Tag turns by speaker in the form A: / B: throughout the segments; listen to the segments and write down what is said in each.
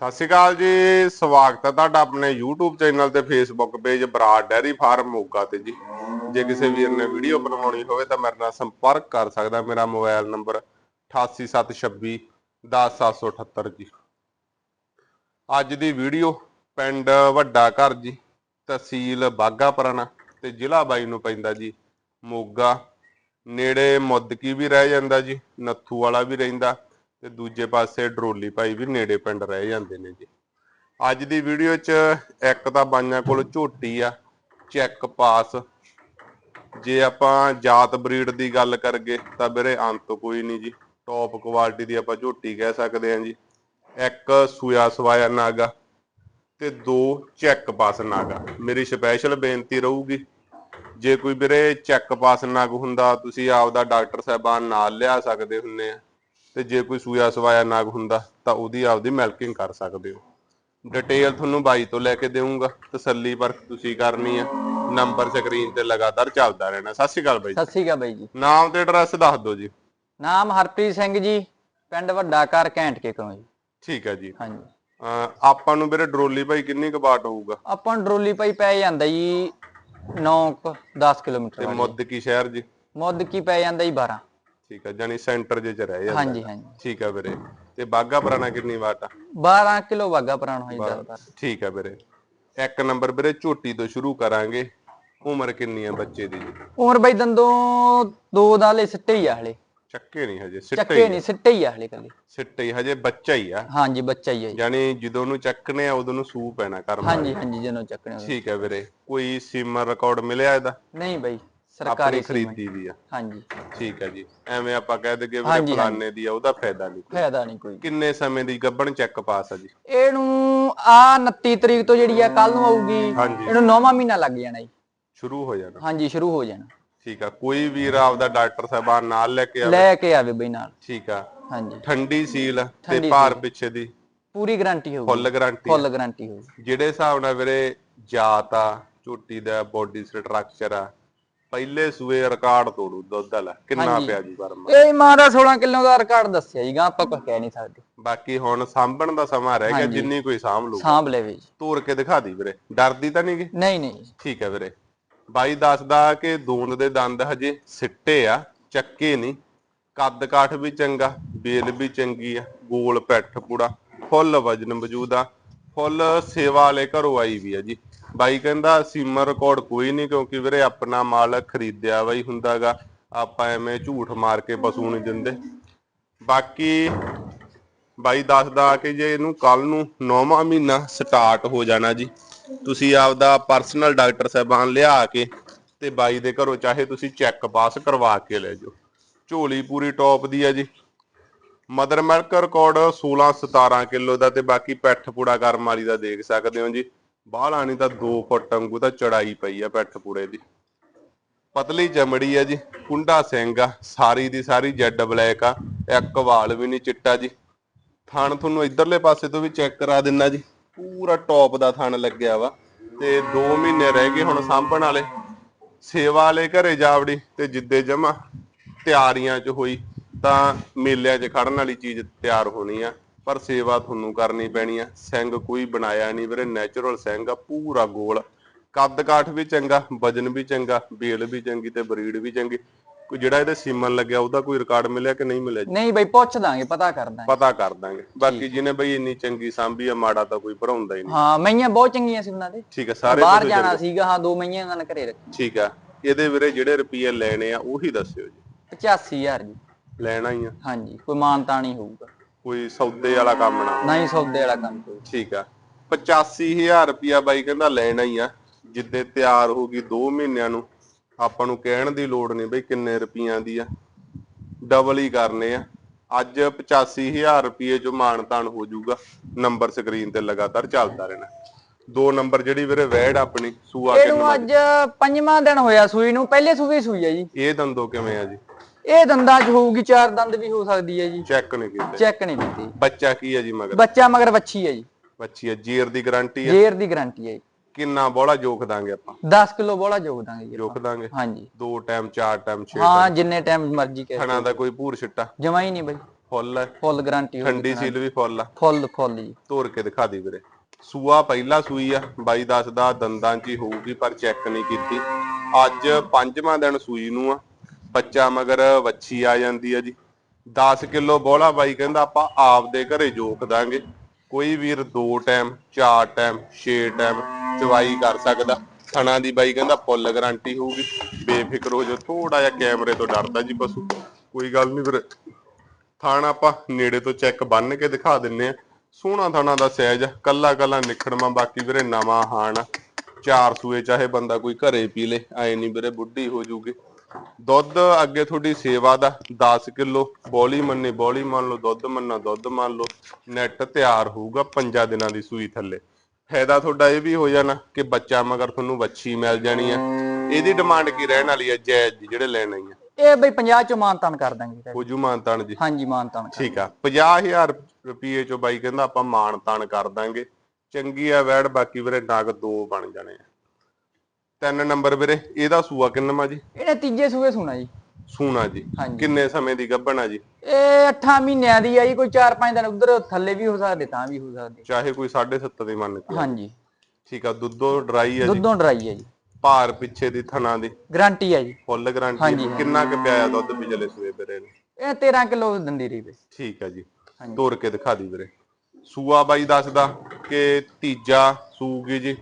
A: ਸਤਿ ਸ਼੍ਰੀ ਅਕਾਲ ਜੀ, ਸਵਾਗਤ ਹੈ ਤੁਹਾਡਾ ਆਪਣੇ YouTube ਚੈਨਲ ਤੇ Facebook page Brar dairy farm Moga ਤੇ ਜੀ। ਜੇ ਕਿਸੇ ਵੀਰ ਨੇ ਵੀਡੀਓ ਬਣਾਉਣੀ ਹੋਵੇ ਤਾਂ ਮੇਰੇ ਨਾਲ ਸੰਪਰਕ ਕਰ ਸਕਦਾ ਮੇਰਾ ਮੋਬਾਈਲ ਨੰਬਰ 88726 10778 ਜੀ। ਅੱਜ ਦੀ ਵੀਡੀਓ ਪਿੰਡ ਵੱਡਾ ਘਰ ਜੀ, ਤਹਿਸੀਲ ਬਾਗਾ ਪੁਰਾਣਾ ਤੇ ਜ਼ਿਲ੍ਹਾ ਬਾਈ ਨੂੰ ਪੈਂਦਾ ਜੀ। ਮੋਗਾ ਨੇੜੇ ਮੁੱਦਕੀ ਵੀ ਰਹਿ ਜਾਂਦਾ ਜੀ, ਨੱਥੂ ਵਾਲਾ ਵੀ ਰਹਿੰਦਾ। ਤੇ ਦੂਜੇ ਪਾਸੇ ਡਰੋਲੀ ਭਾਈ ਵੀ ਨੇੜੇ ਪਿੰਡ ਰਹਿ ਜਾਂਦੇ ਨੇ ਜੀ। ਅੱਜ ਦੀ ਵੀਡੀਓ 'ਚ ਇੱਕ ਤਾਂ ਬਾਈਆਂ ਕੋਲ ਝੋਟੀ ਆ, ਚੈੱਕ ਪਾਸ। ਜੇ ਆਪਾਂ ਜਾਤ ਬਰੀਡ ਦੀ ਗੱਲ ਕਰਗੇ ਤਾਂ ਵੀਰੇ ਅੰਤ ਕੋਈ ਨਹੀਂ ਜੀ। ਟੌਪ ਕੁਆਲਿਟੀ ਦੀ ਆਪਾਂ ਝੋਟੀ ਕਹਿ ਸਕਦੇ ਹਾਂ ਜੀ। ਇੱਕ ਸੂਆ ਸਵਾਇਆ ਨਾਗਾ ਤੇ ਦੋ ਚੈੱਕ ਪਾਸ ਨਾਗਾ। ਮੇਰੀ ਸਪੈਸ਼ਲ ਬੇਨਤੀ ਰਹੂਗੀ, ਜੇ ਕੋਈ ਵੀਰੇ ਚੈੱਕ ਪਾਸ ਨਾਗ ਹੁੰਦਾ, ਤੁਸੀਂ ਆਪਦਾ ਡਾਕਟਰ ਸਾਹਿਬਾਨ ਨਾਲ ਲਿਆ ਸਕਦੇ ਹੁੰਨੇ ਆ। ਤੇ ਜੇ ਕੋਈ ਸੂਆ ਸਵਾਇਆ ਨਗ ਹੁੰਦਾ ਤਾਂ ਉਹਦੀ ਆਪਦੀ ਮਿਲਕਿੰਗ ਕਰ ਸਕਦੇ ਹੋ। ਡਿਟੇਲ ਤੁਹਾਨੂੰ ਬਾਈ ਤੋਂ ਲੈ ਕੇ ਦੇਵਾਂਗਾ ਤਸੱਲੀ ਪਰਖ ਤੁਸੀਂ ਕਰਨੀ ਆ। ਨੰਬਰ ਸਕਰੀਨ ਤੇ ਲਗਾਤਾਰ ਚੱਲਦਾ ਰਹਿਣਾ। ਸਤਿ ਸ਼੍ਰੀ ਅਕਾਲ ਬਾਈ ਜੀ।
B: ਸਤਿ ਸ੍ਰੀ ਅਕਾਲ ਬਾਈ ਜੀ।
A: ਨਾਮ ਤੇ ਐਡਰੈਸ ਦੱਸ ਦਿਓ ਜੀ।
B: ਨਾਮ ਹਰਪ੍ਰੀਤ ਸਿੰਘ ਜੀ ਪਿੰਡ ਵੱਡਾ ਘਰ ਘੈਂਟ ਕੇ ਕੋਲ ਜੀ।
A: ਠੀਕ ਹੈ ਜੀ।
B: ਹਾਂਜੀ।
A: ਆਪਾਂ ਨੂੰ ਵੀਰੇ ਡਰੋਲੀ ਭਾਈ ਕਿੰਨੀ ਕੁ ਬਾਟ ਹੋਊਗਾ?
B: ਆਪਾਂ ਨੂੰ ਡਰੋਲੀ ਪਾਈ ਪੈ ਜਾਂਦਾ ਜੀ 9 10 ਕਿਲੋਮੀਟਰ
A: ਤੇ
B: ਵਾਲੀ।
A: ਮੁੱਦ ਕੀ ਸ਼ਹਿਰ ਜੀ?
B: ਮੁੱਦ ਕੀ ਪੈ ਜਾਂਦਾ ਜੀ 12
A: ਠੀਕ ਹੈ ਜਾਨੀ ਸੈਂਟਰ ਜੇ ਚ ਰਹਿ ਜਾਂਦਾ
B: ਹਾਂਜੀ ਹਾਂਜੀ।
A: ਠੀਕ ਹੈ ਵੀਰੇ। ਤੇ ਬਾਗਾ ਪੁਰਾਣਾ ਕਿੰਨੀ ਵਾਟ ਆ?
B: 12 ਕਿਲੋ ਵਾਗਾ ਪੁਰਾਣਾ ਹੋਈ ਜ਼ਿਆਦਾਤਰ।
A: ਠੀਕ ਹੈ ਵੀਰੇ। ਇੱਕ ਨੰਬਰ ਵੀਰੇ ਝੋਟੀ ਤੋਂ ਸ਼ੁਰੂ ਕਰਾਂਗੇ। ਉਮਰ ਕਿੰਨੀ ਹੈ ਬੱਚੇ ਦੀ?
B: ਉਮਰ ਬਾਈ ਦੰਦੋਂ ਦੋ ਦਾਲੇ ਸਿੱਟੇ ਹੀ ਆ ਹਲੇ।
A: ਚੱਕੇ ਨਹੀਂ ਹਜੇ ਸਿੱਟੇ
B: ਚੱਕੇ ਨਹੀਂ ਸਿੱਟੇ ਹੀ ਆ ਹਲੇ ਕੱਲੇ
A: ਸਿੱਟੇ ਹੀ ਹਜੇ ਬੱਚਾ ਹੀ ਆ।
B: ਹਾਂਜੀ ਬੱਚਾ ਹੀ ਆ
A: ਯਾਨੀ ਜਦੋਂ ਨੂੰ ਚੱਕਨੇ ਆ ਉਦੋਂ ਨੂੰ ਸੂ ਪੈਣਾ ਕਰਮ
B: ਹਾਂਜੀ ਹਾਂਜੀ ਜਦੋਂ ਹੋਏ।
A: ਠੀਕ ਹੈ ਵੀਰੇ। ਕੋਈ ਸੀਮਰ ਰਿਕਾਰਡ ਮਿਲਿਆ ਇਹਦਾ?
B: ਨਹੀਂ ਬਾਈ। ਸਰਕਾਰੀ।
A: ਖਰੀਦੀ ਵੀ ਆ।
B: ਹਾਂਜੀ।
A: ਠੀਕ ਹੈ ਜੀ। ਐਵੇਂ ਆਪਾਂ ਕਹਿ ਦਈਏ
B: ਹਾਂਜੀ,
A: ਫਲਾਨੇ ਦੀ ਆ ਉਹਦਾ ਫਾਇਦਾ ਨਹੀਂ
B: ਫਾਇਦਾ ਨਹੀਂ ਕੋਈ।
A: ਕਿੰਨੇ ਸਮੇਂ ਦੀ ਗੱਬਣ ਚੈੱਕ ਪਾਸ ਆ ਜੀ?
B: ਇਹਨੂੰ ਆ 29 ਤਰੀਕ ਤੋਂ ਜਿਹੜੀ ਆ ਕੱਲ ਨੂੰ ਆਊਗੀ। ਇਹਨੂੰ 9ਵਾਂ ਮਹੀਨਾ ਲੱਗ ਜਾਣਾ ਜੀ।
A: ਸ਼ੁਰੂ ਹੋ ਜਾਣਾ।
B: ਹਾਂਜੀ ਸ਼ੁਰੂ ਹੋ ਜਾਣਾ।
A: ਠੀਕ ਆ। ਕੋਈ ਵੀਰ ਆਪਦਾ ਡਾਕਟਰ ਸਾਹਿਬਾਨ ਨਾਲ ਲੈ ਕੇ ਆਵੇ।
B: ਲੈ ਕੇ ਆਵੇ ਬਈ ਨਾਲ।
A: ਠੀਕ ਆ।
B: ਹਾਂਜੀ।
A: ਠੰਡੀ ਸੀਲ ਤੇ ਭਾਰ ਪਿੱਛੇ ਦੀ।
B: ਪੂਰੀ ਗਾਰੰਟੀ ਹੋਊਗੀ।
A: ਫੁੱਲ ਗਾਰੰਟੀ
B: ਫੁੱਲ ਗਾਰੰਟੀ ਹੋਊਗੀ।
A: ਜਿਹੜੇ ਹਿਸਾਬ ਨਾਲ ਵੀਰੇ ਜਾਤ ਆ ਝੋਟੀ ਦਾ ਬੋਡੀ ਸਟਰਕਚਰ ਆ ਪਹਿਲੇ ਸੂਏ ਰਿਕਾਰਡ ਤੋੜੂ ਦੁੱਧ ਵਾਲਾ। ਕਿੰਨਾ
B: ਹਾਂਜੀ।
A: ਪਿਆ ਜੀ ਵਰਮਾ?
B: ਇਹ ਮਾਂ ਦਾ 16 ਕਿਲੋ ਦਾ ਰਿਕਾਰਡ ਦੱਸਿਆ ਜੀ ਗਾ ਆਪਾਂ ਕੁਝ ਕਹਿ ਨਹੀਂ ਸਕਦੇ।
A: ਬਾਕੀ ਹੁਣ ਸਾਂਭਣ ਦਾ ਸਮਾਂ ਰਹਿ ਗਿਆ
B: ਹਾਂਜੀ।
A: ਜਿੰਨੀ ਕੋਈ ਸਾਂਭ ਲੂ
B: ਸਾਂਭ ਲੈਵੇ ਜੀ।
A: ਤੋੜ ਕੇ ਦਿਖਾ ਦੀ ਵੀਰੇ। ਡਰਦੀ ਤਾਂ ਨਹੀਂ ਗੀ?
B: ਨਹੀਂ ਨਹੀਂ। ਜੀ।
A: ਠੀਕ ਹੈ ਵੀਰੇ। ਬਾਈ ਦੱਸਦਾ ਕਿ ਦੂੰਦ ਦੇ ਦੰਦ ਹਜੇ ਸਿੱਟੇ ਆ ਚੱਕੇ ਨਹੀਂ। ਕੱਦ ਕਾਠ ਵੀ ਚੰਗਾ ਬੇਲ ਵੀ ਚੰਗੀ ਆ ਗੋਲ ਪੈਠ ਪੂੜਾ ਫੁੱਲ ਵਜਨ ਮੌਜੂਦ ਆ। ਫੁੱਲ ਸੇਵਾ ਵਾਲੇ ਘਰੋਂ ਆਈ ਵੀ ਆ ਜੀ। ਬਾਈ ਕਹਿੰਦਾ ਸੀਮਰ ਰਿਕਾਰਡ ਕੋਈ ਨਹੀਂ ਕਿਉਂਕਿ ਵੀਰੇ ਆਪਣਾ ਮਾਲ ਖਰੀਦਿਆ ਬਾਈ ਹੁੰਦਾਗਾ। ਆਪਾਂ ਐਵੇਂ ਝੂਠ ਮਾਰ ਕੇ ਪਸ਼ੂ ਨਹੀਂ ਦਿੰਦੇ। ਬਾਕੀ ਬਾਈ ਦੱਸਦਾ ਕਿ ਜੇ ਇਹਨੂੰ ਕੱਲ ਨੂੰ 9ਵਾਂ ਮਹੀਨਾ ਸਟਾਰਟ ਹੋ ਜਾਣਾ ਜੀ, ਤੁਸੀਂ ਆਪਦਾ ਪਰਸਨਲ ਡਾਕਟਰ ਸਾਹਿਬਾਨ ਲਿਆ ਕੇ ਤੇ ਬਾਈ ਦੇ ਘਰੋਂ ਚਾਹੇ ਤੁਸੀਂ ਚੈੱਕ ਪਾਸ ਕਰਵਾ ਕੇ ਲੈ ਜਾਓ। ਝੋਲੀ ਪੂਰੀ ਟੌਪ ਦੀ ਆ ਜੀ। ਮਦਰ ਮਿਲਕ ਰਿਕਾਰਡ 16 17 ਕਿਲੋ ਦਾ ਤੇ ਬਾਕੀ ਪੈਠ ਪੂੜਾ ਕਰਮ ਵਾਲੀ ਦਾ ਦੇਖ ਸਕਦੇ ਹੋ ਜੀ। ਬਾਹਲਾ ਨਹੀਂ ਤਾਂ 2 ਫੁੱਟ ਵਾਂਗੂ ਤਾਂ ਚੜਾਈ ਪਈ ਆ ਪੈਠ ਪੂੜੇ ਦੀ। ਪਤਲੀ ਚਮੜੀ ਆ ਜੀ, ਕੁੰਡਾ ਸਿੰਘ ਆ, ਸਾਰੀ ਦੀ ਸਾਰੀ ਜੈਡ ਬਲੈਕ ਆ, ਇੱਕ ਵਾਲ ਵੀ ਨਹੀਂ ਚਿੱਟਾ ਜੀ। ਥਣ ਤੁਹਾਨੂੰ ਇਧਰਲੇ ਪਾਸੇ ਤੋਂ ਵੀ ਚੈੱਕ ਕਰਾ ਦਿੰਨਾ ਜੀ, ਪੂਰਾ ਟੌਪ ਦਾ ਥਣ ਲੱਗਿਆ ਵਾ, ਤੇ 2 ਮਹੀਨੇ ਰਹਿ ਗਏ ਹੁਣ ਸਾਂਭਣ ਵਾਲੇ। ਸੇਵਾ ਵਾਲੇ ਘਰੇ ਜਾਵੜੀ ਤੇ ਜਿੱਦੇ ਜਮਾ ਤਿਆਰੀਆਂ 'ਚ ਹੋਈ, ਤਾਂ ਮੇਲਿਆਂ 'ਚ ਖੜਨ ਵਾਲੀ ਚੀਜ਼ ਤਿਆਰ ਹੋਣੀ ਆ। ਪਰ ਸੇਵਾ ਤੁਹਾਨੂੰ ਕਰਨੀ ਪੈਣੀ ਆ। ਸਿੰਘ ਕੋਈ ਬਣਾਇਆ ਨਹੀਂ ਵੀਰੇ ਨੈਚੁਰਲ ਸਿੰਘ ਆ ਪੂਰਾ ਗੋਲ ਕੱਦ ਕਾਠ ਵੀ ਚੰਗਾ ਵਜਨ ਵੀ ਚੰਗਾ ਬੇਲ ਵੀ ਚੰਗੀ ਤੇ ਬਰੀਡ ਵੀ ਚੰਗੀ। ਕੋਈ ਜਿਹੜਾ ਇਹਦੇ ਸੀਮਨ ਲੱਗਿਆ ਉਹਦਾ ਕੋਈ ਰਿਕਾਰਡ ਮਿਲਿਆ ਕਿ ਨਹੀਂ ਮਿਲਿਆ ਜੀ?
B: ਨਹੀਂ ਬਈ ਪੁੱਛ ਦਾਂਗੇ ਪਤਾ ਕਰ ਦਾਂਗੇ।
A: ਪਤਾ ਕਰ ਦਾਂਗੇ। ਬਾਕੀ ਜਿਹਨੇ ਬਈ ਇੰਨੀ ਚੰਗੀ ਸਾਂਭੀ ਆ ਮਾੜਾ ਤਾਂ ਕੋਈ ਭਰਾਉਂਦਾ ਹੀ ਨਹੀਂ।
B: ਹਾਂ ਮਈਆਂ ਬਹੁਤ ਚੰਗੀਆਂ ਸੀ ਉਹਨਾਂ ਦੇ।
A: ਠੀਕ ਆ ਸਾਰੇ
B: ਬਾਹਰ ਜਾਣਾ ਸੀਗਾ ਹਾਂ ਦੋ ਮਈਆਂ ਉਹਨਾਂ ਨੇ ਘਰੇ ਰੱਖੀ
A: ਠੀਕ ਆ ਇਹਦੇ ਵੀਰੇ ਜਿਹੜੇ ਰੁਪਏ ਲੈਣੇ ਆ ਉਹੀ ਦੱਸਿਓ ਜੀ।
B: 85000 ਜੀ।
A: ਲੈਣਾ ਹੀ ਆ।
B: ਹਾਂਜੀ ਕੋਈ ਮਾਨਤਾ ਨਹੀਂ ਹੋਊਗਾ।
A: ਕੋਈ ਸੌਦੇ ਵਾਲਾ ਕੰਮ ਨਾ।
B: ਨਹੀਂ ਸੌਦੇ ਵਾਲਾ ਕੰਮ ਕੋਈ।
A: ਠੀਕ ਆ। 85000 ਰੁਪਿਆ ਬਾਈ ਕਹਿੰਦਾ ਲੈਣਾ ਹੀ ਆ। ਜਿੱਦੇ ਤਿਆਰ ਹੋਗੀ 2 ਮਹੀਨਿਆਂ ਨੂੰ ਆਪਾਂ ਨੂੰ ਕਹਿਣ ਦੀ ਲੋੜ ਨਹੀਂ ਬਈ ਕਿੰਨੇ ਰੁਪਈਆਂ ਦੀ ਆ। ਡਬਲ ਹੀ ਕਰਨੇ ਆ। ਅੱਜ 85000 ਰੁਪਏ ਜੋ ਮਾਨਤਾਨ ਹੋ ਜਾਊਗਾ। ਨੰਬਰ ਸਕਰੀਨ ਤੇ ਲਗਾਤਾਰ ਚੱਲਦਾ ਰਹਿਣਾ। ਦੋ ਨੰਬਰ ਜਿਹੜੀ ਵੀਰੇ ਵੈੜ ਆਪਣੀ ਸੂਆ
B: ਇਹਨੂੰ
A: ਕਿੰਨਾ
B: ਅੱਜ ਪੰਜਵਾਂ ਦਿਨ ਹੋਇਆ ਸੂਈ ਨੂੰ। ਪਹਿਲੇ ਸੂਈ ਸੂਈ ਆ ਜੀ।
A: ਇਹ ਦੰਦੋ ਕਿਵੇਂ ਆ ਜੀ?
B: ਇਹ ਦੰਦਾਂ 'ਚ ਹੋਊਗੀ ਚਾਰ ਦੰਦ ਵੀ ਹੋ ਸਕਦੀ ਹੈ ਜੀ।
A: ਚੈੱਕ ਨਹੀਂ ਕੀਤੇ।
B: ਚੈੱਕ ਨਹੀਂ ਕੀਤੀ।
A: ਬੱਚਾ ਕੀ ਆ ਜੀ ਮਗਰ?
B: ਬੱਚਾ ਮਗਰ ਵੱਛੀ ਹੈ ਜੀ।
A: ਬੱਚੀ ਆ ਜੀਰ ਦੀ ਗਾਰੰਟੀ ਆ
B: ਜੇਰ ਦੀ ਗਾਰੰਟੀ ਹੈ ਜੀ।
A: ਕਿੰਨਾ ਬੋਲਾ ਜੋਖ ਦਾਂਗੇ ਆਪਾਂ?
B: 10 ਕਿਲੋ ਬੋਲਾ ਜੋਗ ਦਾਂਗੇ ਜੀ
A: ਜੋਖ ਦਾਂਗੇ?
B: ਹਾਂਜੀ।
A: ਦੋ ਟਾਈਮ ਚਾਰ ਟਾਈਮ ਛੇ
B: ਹਾਂ ਜਿੰਨੇ ਟਾਈਮ ਮਰਜ਼ੀ ਕਹਿ
A: ਥਣਾ ਦਾ ਕੋਈ ਭੂਰ ਛਿੱਟਾ?
B: ਜਮਾ ਹੀ ਨਹੀਂ ਬਈ।
A: ਫੁੱਲ ਹੈ?
B: ਫੁੱਲ ਗਾਰੰਟੀ ਹੋ
A: ਠੰਡੀ ਸੀਲ ਵੀ ਫੁੱਲ ਆ।
B: ਫੁੱਲ ਫੁੱਲ ਜੀ।
A: ਤੋੜ ਕੇ ਦਿਖਾ ਦੀ ਵੀਰੇ। ਸੂਆ ਪਹਿਲਾ ਸੂਈ ਆ ਬਾਈ ਦੱਸਦਾ ਦੰਦਾਂ 'ਚ ਹੀ ਹੋਊਗੀ ਪਰ ਚੈੱਕ ਨਹੀਂ ਕੀਤੀ। ਅੱਜ ਪੰਜਵਾਂ ਦਿਨ ਸੂਈ ਨੂੰ ਆ। ਬੱਚਾ ਮਗਰ ਵੱਛੀ ਆ ਜਾਂਦੀ ਆ ਜੀ। 10 ਕਿਲੋ ਬੋਲਾ ਬਾਈ ਕਹਿੰਦਾ ਆਪਾਂ ਆਪਦੇ ਘਰੇ ਜੋਕ ਦਾਂਗੇ। ਕੋਈ ਵੀਰ ਦੋ ਟਾਈਮ ਚਾਰ ਟਾਈਮ ਛੇ ਟਾਈਮ ਚਵਾਈ ਕਰ ਸਕਦਾ। ਥਣਾ ਦੀ ਬਾਈ ਕਹਿੰਦਾ ਫੁੱਲ ਗਾਰੰਟੀ ਹੋਊਗੀ। ਬੇਫਿਕਰ ਹੋ ਜਾਓ ਥੋੜਾ ਜਿਹਾ ਕੈਮਰੇ ਤੋਂ ਡਰਦਾ ਜੀ ਪਸ਼ੂ। ਕੋਈ ਗੱਲ ਨਹੀਂ ਵੀਰੇ, ਥਾਣ ਆਪਾਂ ਨੇੜੇ ਤੋਂ ਚੈੱਕ ਬੰਨ ਕੇ ਦਿਖਾ ਦਿੰਨੇ ਆ। ਸੋਹਣਾ ਥਾਣਾ ਦਾ ਸਾਈਜ਼ ਕੱਲਾ ਕੱਲਾ ਨਿਖੜਮਾ ਬਾਕੀ ਵੀਰੇ ਨਵਾਂ ਹਾਣ ਆ। ਚਾਰ ਸੂਏ ਚਾਹੇ ਬੰਦਾ ਕੋਈ ਘਰੇ ਪੀ ਲੇ, ਐ ਨਹੀਂ ਵੀਰੇ, ਬੁੱਢੀ ਹੋ ਜੂਗੀ। ਦੁੱਧ ਅੱਗੇ ਤੁਹਾਡੀ ਸੇਵਾ ਦਾ 10 ਕਿਲੋ ਬੋਲੀ ਮੰਨੇ ਬੋਲੀ ਮੰਨ ਲਓ ਦੁੱਧ ਮੰਨਾ ਦੁੱਧ ਮੰਨ ਲਓ ਨੈਟ ਤਿਆਰ ਹੋਊਗਾ ਪੰਜਾਂ ਦਿਨਾਂ ਦੀ ਸੂਈ ਥੱਲੇ। ਫਾਇਦਾ ਤੁਹਾਡਾ ਇਹ ਵੀ ਹੋ ਜਾਣਾ ਕਿ ਬੱਚਾ ਮਗਰ ਤੁਹਾਨੂੰ ਵੱਛੀ ਮਿਲ ਜਾਣੀ ਆ। ਇਹਦੀ ਡਿਮਾਂਡ ਕੀ ਰਹਿਣ ਵਾਲੀ ਆ? ਜਾਇਜ਼ ਜੀ ਜਿਹੜੇ ਲੈਣ ਆਈ ਆ
B: ਇਹ ਬਈ 50 ਚੋਂ ਮਾਨਤਾਨ ਕਰ ਦਾਂਗੇ
A: ਹੋਜੂ ਮਾਨਤਾਨ ਜੀ।
B: ਹਾਂਜੀ ਮਾਨਤਾਨ
A: ਠੀਕ ਆ। 50000 ਰੁਪਏ ਚੋਂ ਬਾਈ ਕਹਿੰਦਾ ਆਪਾਂ ਮਾਣ ਤਾਣ ਕਰ ਦਾਂਗੇ ਚੰਗੀ ਆ ਵੈੜ ਬਾਕੀ ਵੀਰੇ ਨਗ ਦੋ ਬਣ ਜਾਣੇ ਆ। ਤਿੰਨ ਨੰਬਰ ਵੀਰੇ ਇਹਦਾ ਸੂਆ ਕਿੰਨਵਾ ਜੀ?
B: ਇਹਨੇ ਤੀਜੇ ਸੂਏ ਸੁਣਾ ਜੀ।
A: ਸੂਣਾ ਜੀ।
B: ਹਾਂਜੀ।
A: ਕਿੰਨੇ ਸਮੇਂ ਦੀ ਗੱਭਣ ਆ ਜੀ?
B: ਇਹ 8 ਮਹੀਨਿਆਂ ਦੀ ਆਈ ਕੋਈ 4-5 ਦਿਨ ਉਧਰ ਥੱਲੇ ਵੀ ਹੋ ਸਕਦੇ ਤਾਂ ਵੀ ਹੋ ਸਕਦੇ।
A: ਚਾਹੇ ਕੋਈ 7.5 ਦੀ ਮੰਨ ਕੇ।
B: ਹਾਂਜੀ।
A: ਠੀਕ ਆ ਦੁੱਧੋ ਡਰਾਈ ਆ ਜੀ?
B: ਦੁੱਧੋਂ ਡਰਾਈ ਹੈ ਜੀ।
A: ਭਾਰ ਪਿੱਛੇ ਦੀ ਥਣਾ ਦੀ?
B: ਗਾਰੰਟੀ ਹੈ ਜੀ।
A: ਫੁੱਲ ਗਾਰੰਟੀ ਕਿੰਨਾ ਕੁ ਪਿਆਇਆ ਦੁੱਧ ਪਿਛਲੇ ਸੂਏ ਵੀਰੇ ਨੇ
B: ਇਹ 13 ਕਿਲੋ ਦਿੰਦੀ ਰਹੀ ਬਈ।
A: ਠੀਕ ਆ ਜੀ। ਤੋੜ ਕੇ ਦਿਖਾ ਦੀ ਵੀਰੇ। ਸੂਆ ਬਾਈ ਦੱਸਦਾ ਕਿ ਤੀਜਾ ਸੂਗੀ ਜੀ।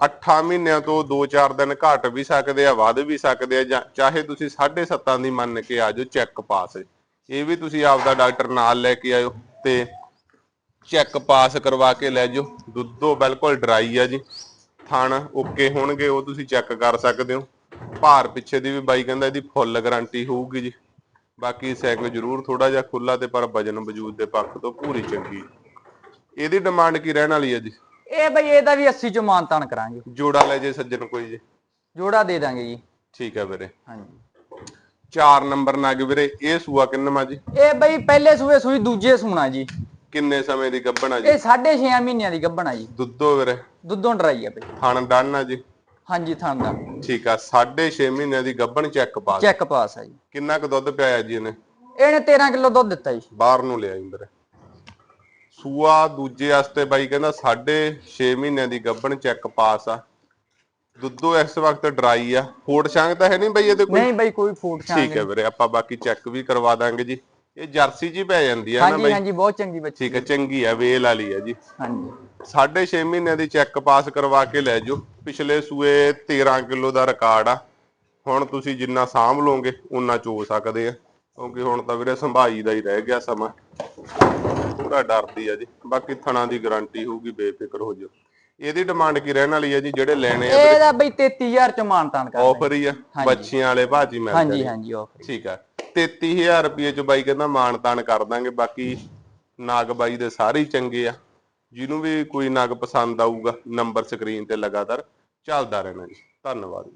A: 8 ਮਹੀਨਿਆਂ ਤੋਂ 2-4 ਦਿਨ ਘਟ ਵੀ ਸਕਦੇ ਆ, ਵੱਧ ਵੀ ਸਕਦੇ ਆ, ਜਾਂ ਚਾਹੇ ਤੁਸੀਂ 7.5 ਦੀ ਮੰਨ ਕੇ ਆ ਜਾਓ ਚੈੱਕ ਪਾਸ। ਇਹ ਵੀ ਤੁਸੀਂ ਆਪਦਾ ਡਾਕਟਰ ਨਾਲ ਲੈ ਕੇ ਆਇਓ ਤੇ ਚੈੱਕ ਪਾਸ ਕਰਵਾ ਕੇ ਲੈ ਜਾਓ ਦੁੱਧੋ ਬਿਲਕੁਲ ਡਰਾਈ ਆ ਜੀ। ਥਣ ਓਕੇ ਹੋਣਗੇ, ਉਹ ਤੁਸੀਂ ਚੈੱਕ ਕਰ ਸਕਦੇ ਹੋ। ਭਾਰ ਪਿੱਛੇ ਦੀ ਵੀ ਬਾਈ ਕਹਿੰਦਾ ਇਹਦੀ ਫੁੱਲ ਗਾਰੰਟੀ ਹੋਊਗੀ ਜੀ। ਬਾਕੀ ਸਾਈਕਲ ਜ਼ਰੂਰ ਥੋੜਾ ਜਿਹਾ ਖੁੱਲਾ ਤੇ ਪਰ ਵਜਨ ਵਜੂਦ ਦੇ ਪੱਖ ਤੋਂ ਪੂਰੀ ਚੰਗੀ। ਇਹਦੀ ਡਿਮਾਂਡ ਕੀ ਰਹਿਣ ਵਾਲੀ ਹੈ ਜੀ?
B: ਇਹ ਬਈ ਇਹਦਾ ਵੀ 80 ਚੋਂ ਮਾਨਤਾਨ ਕਰਾਂਗੇ।
A: ਜੋੜਾ ਲੈ ਜੇ ਸੱਜਣ ਕੋਈ ਜੀ।
B: ਜੋੜਾ ਦੇ ਦਾਂਗੇ ਜੀ।
A: ਠੀਕ ਹੈ ਵੀਰੇ।
B: ਹਾਂਜੀ।
A: 4 ਨੰਬਰ ਨਗ ਵੀਰੇ। ਇਹ ਸੂਆ ਕਿੰਨਵਾ ਜੀ?
B: ਇਹ ਬਈ ਪਹਿਲੇ ਸੂਏ ਸੂਈ ਦੂਜੇ ਸੂਣਾ ਜੀ।
A: ਕਿੰਨੇ ਸਮੇਂ ਦੀ ਗੱਭਣ ਆ ਜੀ?
B: ਇਹ 6.5 ਮਹੀਨਿਆਂ ਦੀ ਗੱਭਣਾ ਜੀ।
A: ਦੁੱਧੋ ਵੀਰੇ।
B: ਦੁੱਧੋਂ ਡਰਾਈ ਹੈ ਬਈ।
A: ਥਣ ਡਨ ਆ ਜੀ?
B: ਹਾਂਜੀ ਥਾਂ ਦਾ
A: ਠੀਕ ਆ। 6.5 ਮਹੀਨਿਆਂ ਦੀ ਗੱਭਣ ਚੈੱਕ ਪਾਸ
B: ਚੈੱਕ ਪਾਸ ਹੈ ਜੀ।
A: ਕਿੰਨਾ ਕੁ ਦੁੱਧ ਪਿਆਇਆ ਜੀ ਇਹਨੇ?
B: ਇਹਨੇ 13 ਕਿਲੋ ਦੁੱਧ ਦਿੱਤਾ ਜੀ।
A: ਬਾਹਰ ਨੂੰ ਲਿਆ ਇੰਦਰ ਸੂਆ ਦੂਜੇ ਵਾਸਤੇ ਬਾਈ ਕਹਿੰਦਾ 6.5 ਮਹੀਨਿਆਂ ਦੀ ਗੱਭਣ ਚੈੱਕ ਪਾਸ ਆ। ਦੁੱਧੋ ਇਸ ਵਕਤ ਡਰਾਈ ਆ। ਫੋੜ ਛਾਂਗ ਤਾਂ ਹੈ ਨਹੀਂ ਬਈ ਇਹਦੇ ਕੋਈ?
B: ਨਹੀਂ ਬਈ ਕੋਈ ਫੂਟ ਛਾਂ
A: ਠੀਕ ਹੈ ਵੀਰੇ ਆਪਾਂ ਬਾਕੀ ਚੈੱਕ ਵੀ ਕਰਵਾ ਦਾਂਗੇ ਜੀ। ਇਹ ਜਰਸੀ ਜੀ ਪੈ ਜਾਂਦੀ ਆ ਨਾ
B: ਹਾਂਜੀ
A: ਬਈ?
B: ਹਾਂਜੀ ਬਹੁਤ ਚੰਗੀ ਬੱਚੀ
A: ਠੀਕ ਹੈ ਚੰਗੀ ਆ ਵੇਲ ਵਾਲੀ ਆ ਜੀ।
B: ਹਾਂਜੀ।
A: 6.5 ਮਹੀਨਿਆਂ ਦੀ ਚੈੱਕ ਪਾਸ ਕਰਵਾ ਕੇ ਲੈ ਜਾਓ। ਪਿਛਲੇ ਸੂਏ 13 ਕਿਲੋ ਦਾ ਰਿਕਾਰਡ ਆ। ਹੁਣ ਤੁਸੀਂ ਜਿੰਨਾ ਸਾਂਭ ਲਓਗੇ ਉਨਾ ਚੋ ਸਕਦੇ ਆ। ਕਿਉਂਕਿ ਹੁਣ ਤਾਂ ਵੀਰੇ ਸੰਭਾਈ ਦਾ ਹੀ ਰਹਿ ਗਿਆ ਸਮਾਂ। ਥੋੜਾ ਡਰਦੀ ਆ ਜੀ। ਬਾਕੀ ਥਣਾ ਦੀ ਗਾਰੰਟੀ ਹੋਊਗੀ ਬੇਫਿਕਰ ਹੋ ਜਾਓ। ਇਹਦੀ ਡਿਮਾਂਡ ਕੀ ਰਹਿਣ ਵਾਲੀ ਆ ਜੀ ਜਿਹੜੇ ਲੈਣੇ ਆ
B: ਇਹਦਾ ਬਈ 33000 ਚ ਮਾਨਤਾਨ ਕਰ
A: ਆਫਰ ਹੀ ਆ ਬੱਚੀਆਂ ਵਾਲੇ ਭਾਜੀ ਮਿਲ
B: ਹਾਂਜੀ ਹਾਂਜੀ ਆਫਰ
A: ਠੀਕ ਆ। 33000 ਰੁਪਏ ਚ ਬਾਈ ਕਹਿੰਦਾ ਮਾਣ ਤਾਣ ਕਰ ਦਾਂਗੇ ਬਾਕੀ ਨਾਗ ਬਾਈ ਦੇ ਸਾਰੇ ਚੰਗੇ ਆ। ਜਿਹਨੂੰ ਵੀ ਕੋਈ ਨਗ ਪਸੰਦ ਆਊਗਾ ਨੰਬਰ ਸਕਰੀਨ ਤੇ ਲਗਾਤਾਰ ਚੱਲਦਾ ਰਹਿਣਾ ਜੀ। ਧੰਨਵਾਦ।